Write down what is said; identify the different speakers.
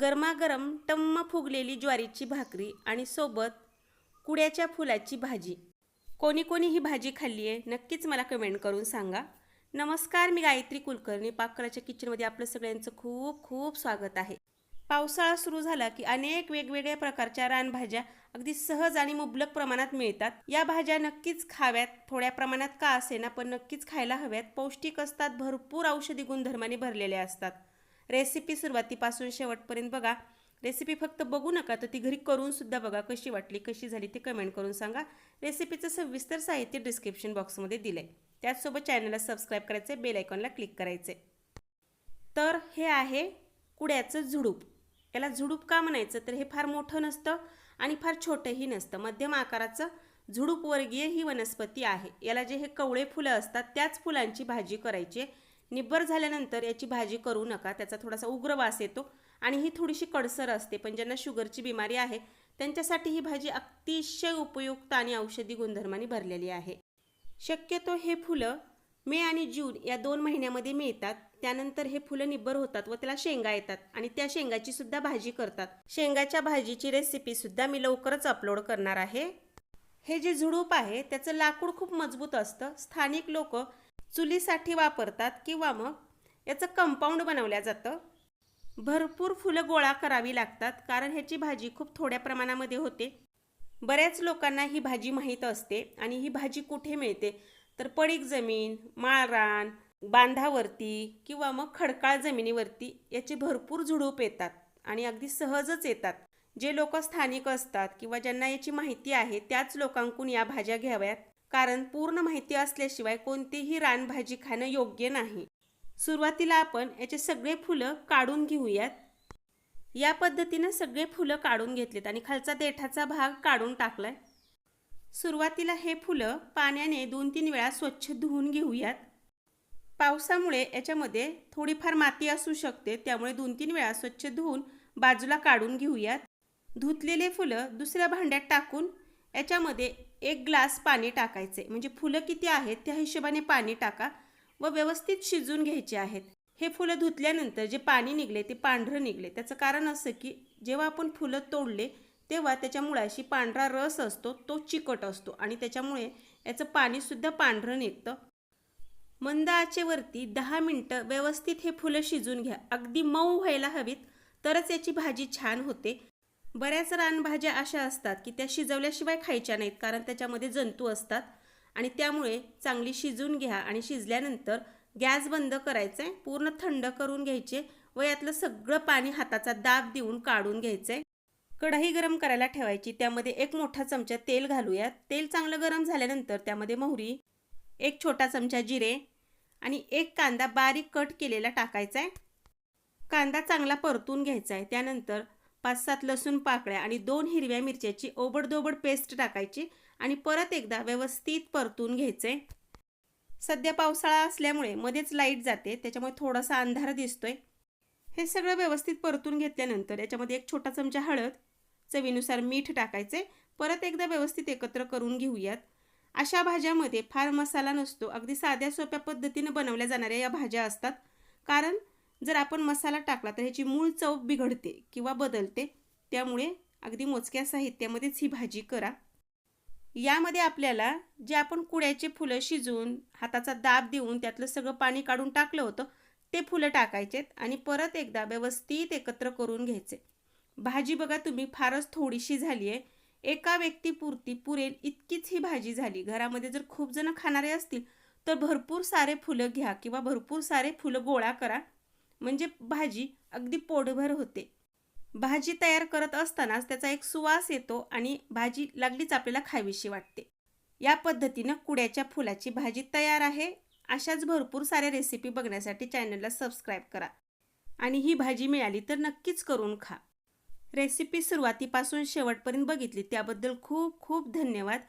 Speaker 1: गरमागरम टम्म फुगलेली ज्वारीची भाकरी आणि सोबत कुड्याच्या फुलाची भाजी. कोणी कोणी ही भाजी खाल्ली आहे नक्कीच मला कमेंट करून सांगा. नमस्कार मी गायत्री कुलकर्णी. पाककलाच्या किचनमध्ये आपलं सगळ्यांचं खूप खूप स्वागत आहे. पावसाळा सुरू झाला की अनेक वेगवेगळ्या प्रकारच्या रानभाज्या अगदी सहज आणि मुबलक प्रमाणात मिळतात. या भाज्या नक्कीच खाव्यात थोड्या प्रमाणात का असेना पण नक्कीच खायला हव्यात. पौष्टिक असतात भरपूर औषधी गुणधर्माने भरलेल्या असतात. रेसिपी सुरुवातीपासून शेवटपर्यंत बघा. रेसिपी फक्त बघू नका तर ती घरी करूनसुद्धा बघा कशी वाटली कशी झाली ते कमेंट करून सांगा. रेसिपीचं सविस्तर साहित्य डिस्क्रिप्शन बॉक्समध्ये दिलं आहे त्याचसोबत चॅनलला सबस्क्राईब करायचे बेल आयकॉनला क्लिक करायचे तर हे आहे कुड्याचं झुडूप. याला झुडूप का म्हणायचं? तर हे फार मोठं नसतं आणि फार छोटंही नसतं. मध्यम आकाराचं झुडूप वर्गीय ही वनस्पती आहे. याला जे हे कवळे फुलं असतात त्याच फुलांची भाजी करायची आहे. निब्बर झाल्यानंतर याची भाजी करू नका त्याचा थोडासा उग्र वास येतो आणि ही थोडीशी कडसर असते. पण ज्यांना शुगरची बिमारी आहे त्यांच्यासाठी ही भाजी अतिशय उपयुक्त आणि औषधी गुणधर्माने भरलेली आहे. शक्यतो हे फुलं मे आणि जून या दोन महिन्यामध्ये मिळतात. त्यानंतर हे फुलं निब्बर होतात व त्याला शेंगा येतात आणि त्या शेंगाची सुद्धा भाजी करतात. शेंगाच्या भाजीची रेसिपी सुद्धा मी लवकरच अपलोड करणार आहे. हे जे झुडूप आहे त्याचं लाकूड खूप मजबूत असतं. स्थानिक लोक चुलीसाठी वापरतात किंवा मग याचं कंपाऊंड बनवलं जातं. भरपूर फुलं गोळा करावी लागतात कारण ह्याची भाजी खूप थोड्या प्रमाणामध्ये होते. बऱ्याच लोकांना ही भाजी माहीत असते आणि ही भाजी कुठे मिळते? तर पडीक जमीन माळरान बांधावरती किंवा मग खडकाळ जमिनीवरती याचे भरपूर झुडूप येतात आणि अगदी सहजच येतात. जे लोक स्थानिक असतात किंवा ज्यांना याची माहिती आहे त्याच लोकांकडून या भाज्या घ्याव्यात. कारण पूर्ण माहिती असल्याशिवाय कोणतीही रानभाजी खाणं योग्य नाही. सुरुवातीला आपण याचे सगळे फुलं काढून घेऊयात. या पद्धतीनं सगळे फुलं काढून घेतलेत आणि खालचा देठाचा भाग काढून टाकलाय. सुरुवातीला हे फुलं पाण्याने दोन तीन वेळा स्वच्छ धुवून घेऊयात. पावसामुळे याच्यामध्ये थोडीफार माती असू शकते त्यामुळे दोन तीन वेळा स्वच्छ धुवून बाजूला काढून घेऊयात. धुतलेले फुलं दुसऱ्या भांड्यात टाकून याच्यामध्ये एक ग्लास पाणी टाकायचे. म्हणजे फुलं किती आहेत त्या हिशोबाने पाणी टाका व व्यवस्थित शिजून घ्यायचे आहेत. हे फुलं धुतल्यानंतर जे पाणी निघले ते पांढरं निघले. त्याचं कारण असं की जेव्हा आपण फुलं तोडले तेव्हा त्याच्या मुळाशी पांढरा रस असतो तो चिकट असतो आणि त्याच्यामुळे याचं पाणीसुद्धा पांढरं निघतं. मंद आचेवरती दहा मिनटं व्यवस्थित हे फुलं शिजून घ्या. अगदी मऊ व्हायला हवीत तरच याची भाजी छान होते. बऱ्याच रानभाज्या अशा असतात की त्या शिजवल्याशिवाय खायच्या नाहीत कारण त्याच्यामध्ये जंतू असतात. आणि त्यामुळे चांगली शिजून घ्या आणि शिजल्यानंतर गॅस बंद करायचा आहे पूर्ण थंड करून घ्यायचे व यातलं सगळं पाणी हाताचा दाब देऊन काढून घ्यायचं. आहे कढई गरम करायला ठेवायची त्यामध्ये एक मोठा चमचा तेल घालूयात. तेल चांगलं गरम झाल्यानंतर त्यामध्ये मोहरी एक छोटा चमचा जिरे आणि एक कांदा बारीक कट केलेला टाकायचा आहे. कांदा चांगला परतून घ्यायचा आहे. त्यानंतर पाच सात लसूण पाकळ्या आणि दोन हिरव्या मिरच्याची ओबडदोबड पेस्ट टाकायची आणि परत एकदा व्यवस्थित परतून घ्यायचे. सध्या पावसाळा असल्यामुळे मध्येच लाइट जाते त्याच्यामुळे थोडासा अंधार दिसतोय. हे सगळं व्यवस्थित परतून घेतल्यानंतर याच्यामध्ये एक छोटा चमचा हळद चवीनुसार मीठ टाकायचे. परत एकदा व्यवस्थित एकत्र करून घेऊयात. अशा भाज्यामध्ये फार मसाला नसतो अगदी साध्या सोप्या पद्धतीनं बनवल्या जाणाऱ्या या भाज्या असतात. कारण जर आपण मसाला टाकला तर ह्याची मूळ चव बिघडते किंवा बदलते. त्यामुळे अगदी मोजक्या साहित्यामध्येच ही भाजी करा. यामध्ये आपल्याला जे आपण कुड्याचे फुलं शिजवून हाताचा दाब देऊन त्यातलं सगळं पाणी काढून टाकलं होतं ते फुलं टाकायचेत आणि परत एकदा व्यवस्थित एकत्र करून घ्यायचे. भाजी बघा तुम्ही फारच थोडीशी झाली आहे. एका व्यक्तीपुरती पुरेल इतकीच ही भाजी झाली. घरामध्ये जर खूप जण खाणारे असतील तर भरपूर सारे फुलं घ्या किंवा भरपूर सारे फुलं गोळा करा. म्हणजे भाजी अगदी पोटभर होते. भाजी तयार करत असतानाच त्याचा एक सुवास येतो आणि भाजी लागलीच आपल्याला खावीशी वाटते. या पद्धतीनं कुड्याच्या फुलाची भाजी तयार आहे. अशाच भरपूर साऱ्या रेसिपी बघण्यासाठी चॅनलला सबस्क्राईब करा. आणि ही भाजी मिळाली तर नक्कीच करून खा. रेसिपी सुरुवातीपासून शेवटपर्यंत बघितली त्याबद्दल खूप खूप धन्यवाद.